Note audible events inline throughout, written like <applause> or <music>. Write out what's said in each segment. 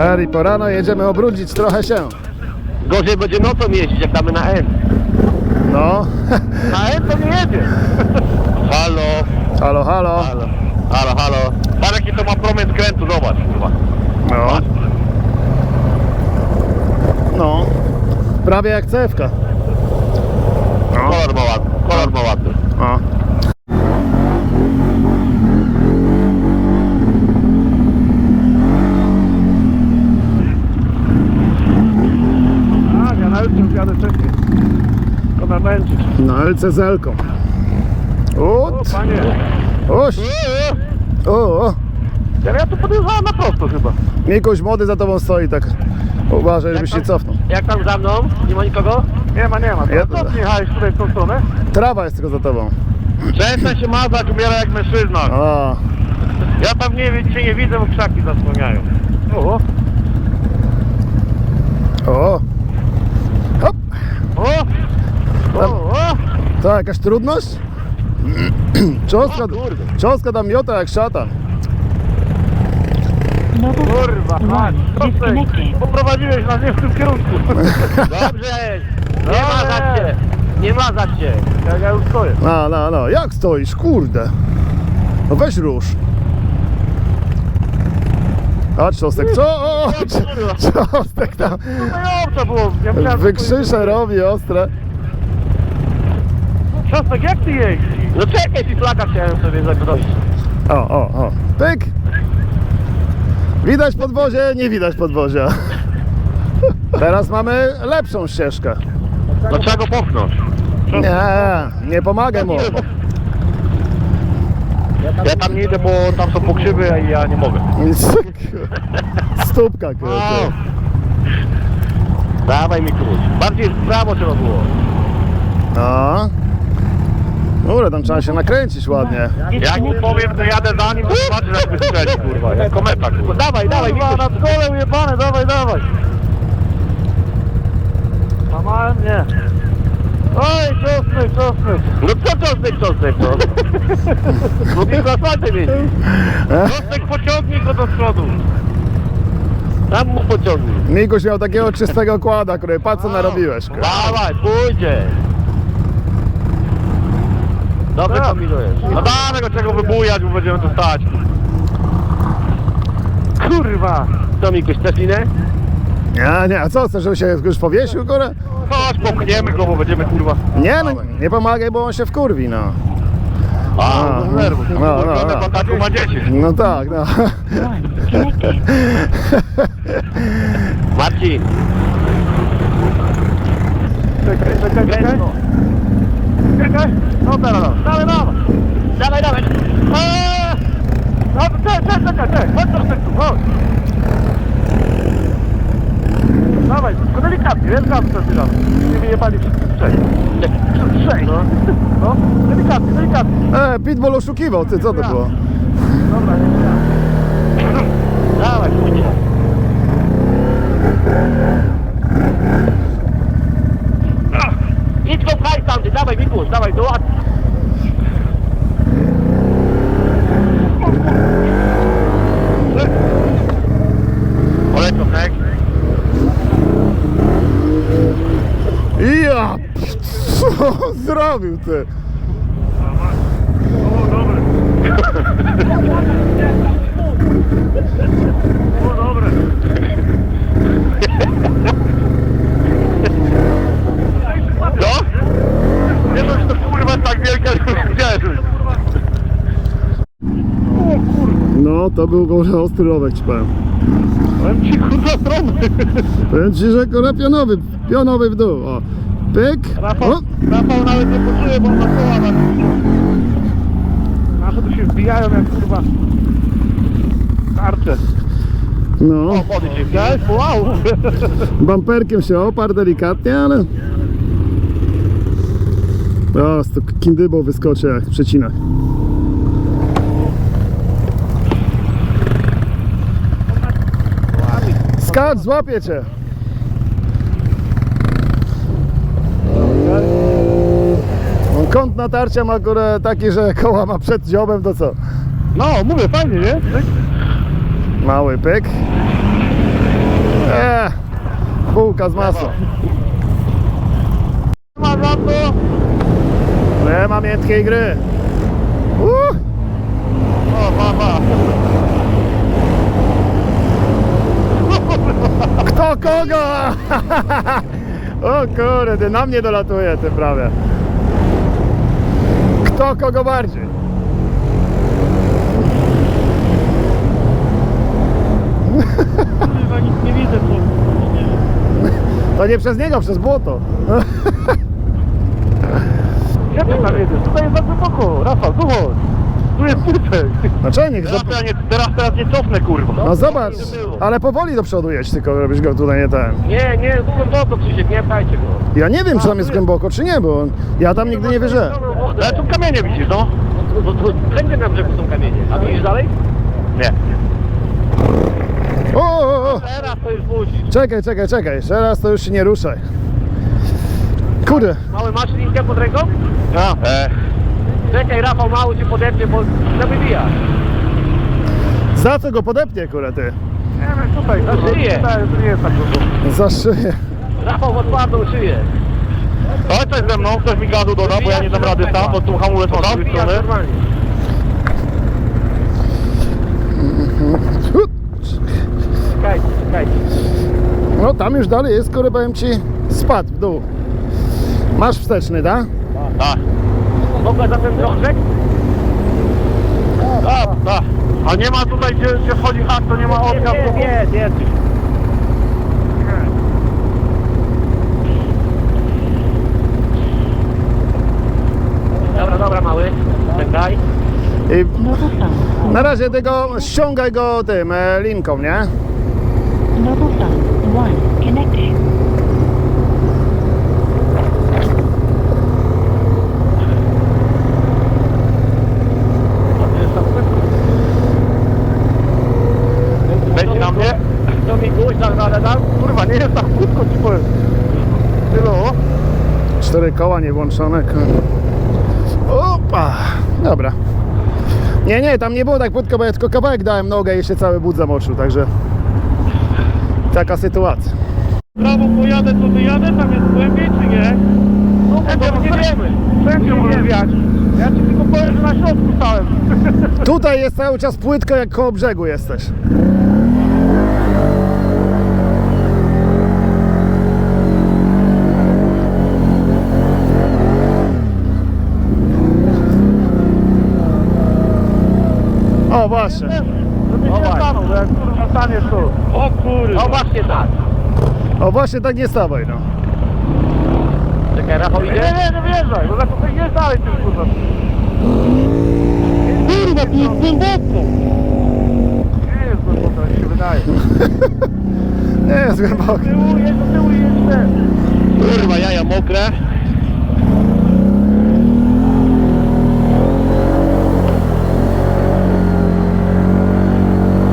Eri, po rano jedziemy obrudzić trochę się. Gorzej będzie nocą jeździć, jak damy na N. No. Na N to nie jedzie. <laughs> Halo, Halo, halo. halo, halo, halo. Patrz jaki to ma promień skrętu, zobacz, kurwa. No. No. Prawie jak cewka. No. Kolor ma ładny, kolor ma ładny. O. A, ja na jutro jadę wcześniej. To na męczyć. Na LCZ-ką. Ut. panie. Oś. O, o. Ja, ja tu podjechałem na prosto chyba. Mikuś młody za tobą stoi tak. Uważaj, żebyś się cofnął. Jak tam za mną? Nie ma nikogo? Nie ma, nie ma. Ja- To co ty jechałeś tutaj w tą stronę? Trawa jest tylko za tobą. Przestań się mazać, umiera jak mężczyzna. O. Ja tam nie, cię nie widzę, bo krzaki zasłaniają. O, O. Hop. o, o, o. To jakaś trudność? Cząstka, cząstka tam miota jak szatan. Mobile Kurwa, chodź. disconnected. Poprowadziłeś nas nie w tym kierunku. <laughs> Dobrze, nie mazać się, nie mazać się. Ja, ja już stoję. No, no, no. Jak stoisz? Kurde. No weź rusz. Chodź, Czostek. Co? O, <laughs> tam No to było. Ja wykrzysze robi ostre. Czosnek, jak ty jeździsz? No czekaj, ci flaka chciałem sobie zagrozić. O, o, o. Pyk. Widać podwozie, nie widać podwozia. Teraz mamy lepszą ścieżkę. No trzeba go popchnąć. Nie, nie pomagaj mu. Ja tam nie idę, bo tam są pokrzywy, a ja nie mogę. Stópka, kurde. Dawaj mi króć. Bardziej w prawo trzeba było. No. Dobra, tam trzeba się nakręcić ładnie. Jak mu powiem, że jadę za nim, to zobaczy jak wystrzeli, kurwa. Jak kometa, kurwa. Dawaj, dawaj, kurwa, na skole ujebane, dawaj, dawaj. Mamałem? Nie. Oj, czosnek, czosnek. No co czosnek, czosnek, no? Lubię <laughs> zasady mieć. Czosnek pociągnij go do przodu. Tam mu pociągnij. Mikuś miał takiego czystego kłada, który patrz co narobiłeś. kurde. Dawaj, pójdzie. Dobrze kombinujesz. No damy go czego wybujać, bo będziemy tu stać. Kurwa. Co mi chcesz linę? Nie, nie, a co chcesz, żeby się już powiesił, kurę? Chodź, popchniemy go, bo będziemy kurwa. Nie, no, nie pomagaj, bo on się wkurwi, no. A, A, no, nerwów. no, No, no, no. Pan taką ma 10. No tak, no. Marcin. Czekaj, czekaj, czekaj. Czekaj. No teraz, dawaj, dawaj. Dawaj, dawaj. Eee! No, czekaj, czekaj, czekaj, czekaj. Chodź troszkę tu, chodź. Dawaj, tylko delikatnie, jest gaz przed chwilą. Nie wyjebali wszyscy trzej. Trzej. No, no, delikatnie, delikatnie. E, Pitbull oszukiwał, ty, co to było? Dobra, nie ja. Dawaj, pójdzie. Idź go pchaj tam, ty, dawaj Mikusz, dawaj, do ład. Polecą, tak? Ja! Co zrobił, ty? O, dobre. Co? Nie no, to kurwa tak wielka, widziałem. O kurwa, No, to był może ostry rowek, ci powiem. powiem ci kurwa strony. Powiem ci, że kurwa pionowy, pionowy w dół, o. Pyk. Rafał, O, Rafał nawet nie poczuje, bo on ma koła na Nasze tu się wbijają jak kurwa tarcze. no, O, wody się wow. <laughs> bamperkiem się oparł delikatnie, ale... O, z to kindybą wyskoczy jak przecinak. Skacz, złapię cię. On kąt natarcia ma górę taki, że koła ma przed dziobem, to co? No, mówię, fajnie, nie? Mały pyk. Eee, bułka z masą. Ma za to. Nie ma miętkiej gry. Uh, O, mama. kto kogo? <laughs> o kurde, na mnie dolatuje ty prawie. Kto kogo bardziej? Chyba nic nie widzę, co. To nie przez niego, przez błoto. Gdzie ty tam jedziesz? Tutaj jest za głęboko. Rafał, tu chodź. Tu jest. No niech Teraz, zob- ja nie, teraz, teraz nie cofnę, kurwa. No zobacz, ale powoli do przodu jedź, tylko żebyś go tutaj nie ten. Nie, nie, tu głęboko, Krzysiek, nie pchajcie go. Ja nie wiem, czy tam jest głęboko, czy nie, bo ja tam nigdy nie wierzę. Ale tu kamienie widzisz, no. no, no wszędzie na brzegu są kamienie. A widzisz dalej? Nie. O, o, o. Teraz to już musisz. Czekaj, czekaj, czekaj, jeszcze raz to już się nie ruszaj. Kurde, Mały masz linkę pod ręką? Ja. E. Czekaj, Rafał, mały cię podepnie, bo wybija. za co go podepnie, kurde ty? Nie wiem, tutaj. Za szyję. To nie jest tak dużo. Za szyję. Rafał ma twardą szyję. Chodź coś ze mną, ktoś mi gazu doda, bo ja nie dam rady sam, bo tu hamulec z drugiej strony. Czekajcie, czekajcie. No tam już dalej jest, kurde, powiem ci, spadł w dół. Masz wsteczny, tak? Tak. Mogę za ten drążek? Tak, tak. A nie ma tutaj, gdzie, gdzie wchodzi hak, to nie ma odka w Nie, nie, nie. Dobra, dobra, mały. Czekaj. I na razie tego ściągaj go tym e, linką, nie? Mobile phone. One. Connecting. Leci na mnie. To mi guś tak radę dam. Kurwa, nie jest tak krótko ci powiem. Tylu. Cztery koła nie włączone. kurde. Opa! Dobra. Nie, nie, tam nie było tak płytko, bo ja tylko kawałek dałem nogę i się cały but zamoczył, także taka sytuacja. Prawo pojadę, to wyjadę, tam jest głębiej czy nie? No, no nie wiemy. Wszędzie może wiać. Ja ci tylko powiem, że na środku stałem. Tutaj jest cały czas płytko, jak koło brzegu jesteś. Właśnie. Żeby się stanął, bo jak kurwa staniesz tu. O kurwa. O właśnie tak. O, właśnie tak nie stawaj, no. Czekaj, Rafał idzie? Nie, nie, nie wjeżdżaj, bo zaraz tutaj jest dalej tym kurwa. Kurwa, tu jest głęboko. Nie jest głęboko, jak się wydaje. <laughs> Nie jest głęboko. tyłu, jest do tyłu i jeszcze. Kurwa, jaja mokre.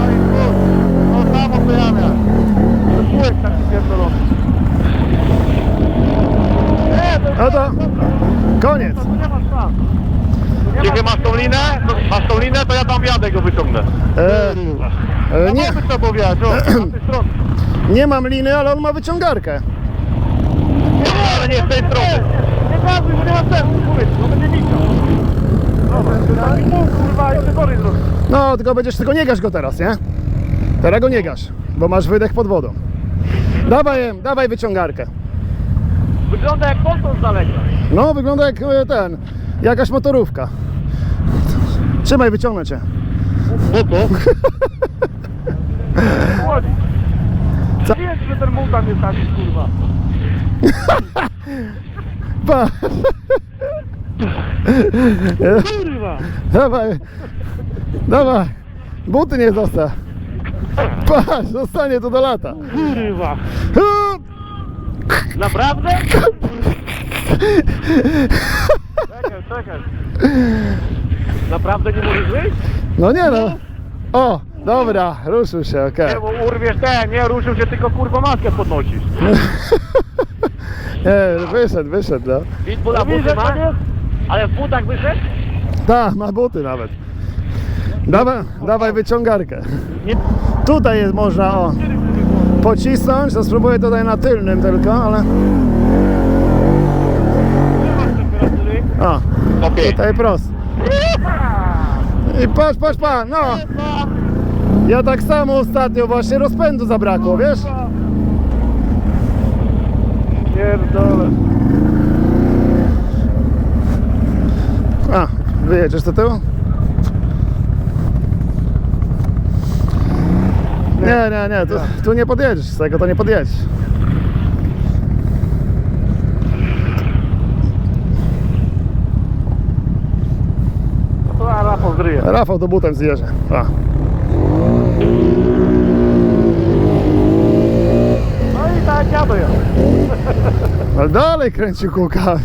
Oj, kurwa, to samo co ja miałem. To kółek taki pierdolony. Nie, to No to koniec. to nie ma szans. Kiedy masz tą linę, to, masz tą linę, jadę go wyciągnę. E, e, No nie, nie. to powiedzieć, o, na tej stronie. nie mam liny, ale on ma wyciągarkę. Nie, ale nie z tej strony. Nie gazuj, bo nie ma sensu, powiedz, no będzie. Dobra, to tak kurwa, jeszcze zrobię. No, tylko będziesz, tylko nie gasz go teraz, nie? Teraz go nie gasz, bo masz wydech pod wodą. Dawaj, em, dawaj wyciągarkę. Wygląda jak ponton z daleka. No, wygląda jak e, ten, jakaś motorówka. Trzymaj, wyciągnę cię. No to? Chodź. Co? Wiem, że ten mutant jest taki, kurwa. Pa. Kurwa. Dawaj, dawaj. Buty nie zostaw. Patrz, zostanie to do lata. Kurwa. Naprawdę? <laughs> czekaj, czekaj. Naprawdę nie możesz wyjść? No nie no. O, dobra, ruszył się, okej. Nie, bo urwiesz ten, nie, ruszył się, tylko kurwa maskę podnosisz. <laughs> Nie, wyszedł, wyszedł, no. Pitbull, a buty ma? Ale w butach wyszedł? Tak, ma buty nawet. Dawaj, dawaj wyciągarkę. Nie. Tutaj jest można, o. pocisnąć, to spróbuję tutaj na tylnym tylko, ale... O, Okej. tutaj prosto. I patrz, patrz, patrz, no. Ja tak samo ostatnio właśnie rozpędu zabrakło, wiesz? Pierdolę. A, wyjedziesz do tyłu? Nie, nie, nie, tu, tu nie podjedziesz, z tego to nie podjedziesz. To Rafał do butem zjeżdża. No i tak ja dojadę. <laughs> Ale dalej kręci kółkami.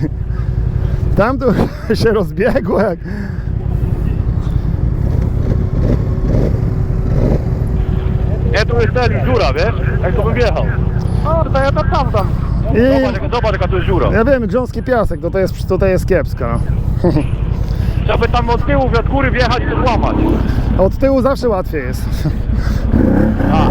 Tam tu <laughs> się rozbiegło jak... Nie, tu jest ten dziura, wiesz? Jak to bym wjechał. No, to ja tam tam tam. I- Zobacz, jaka- zobacz jaka tu jest dziura. Ja wiem, grząski piasek, to, to, jest, tutaj jest kiepsko. No. <laughs> Trzeba by tam od tyłu, od góry wjechać to złamać. Od tyłu zawsze łatwiej jest. A.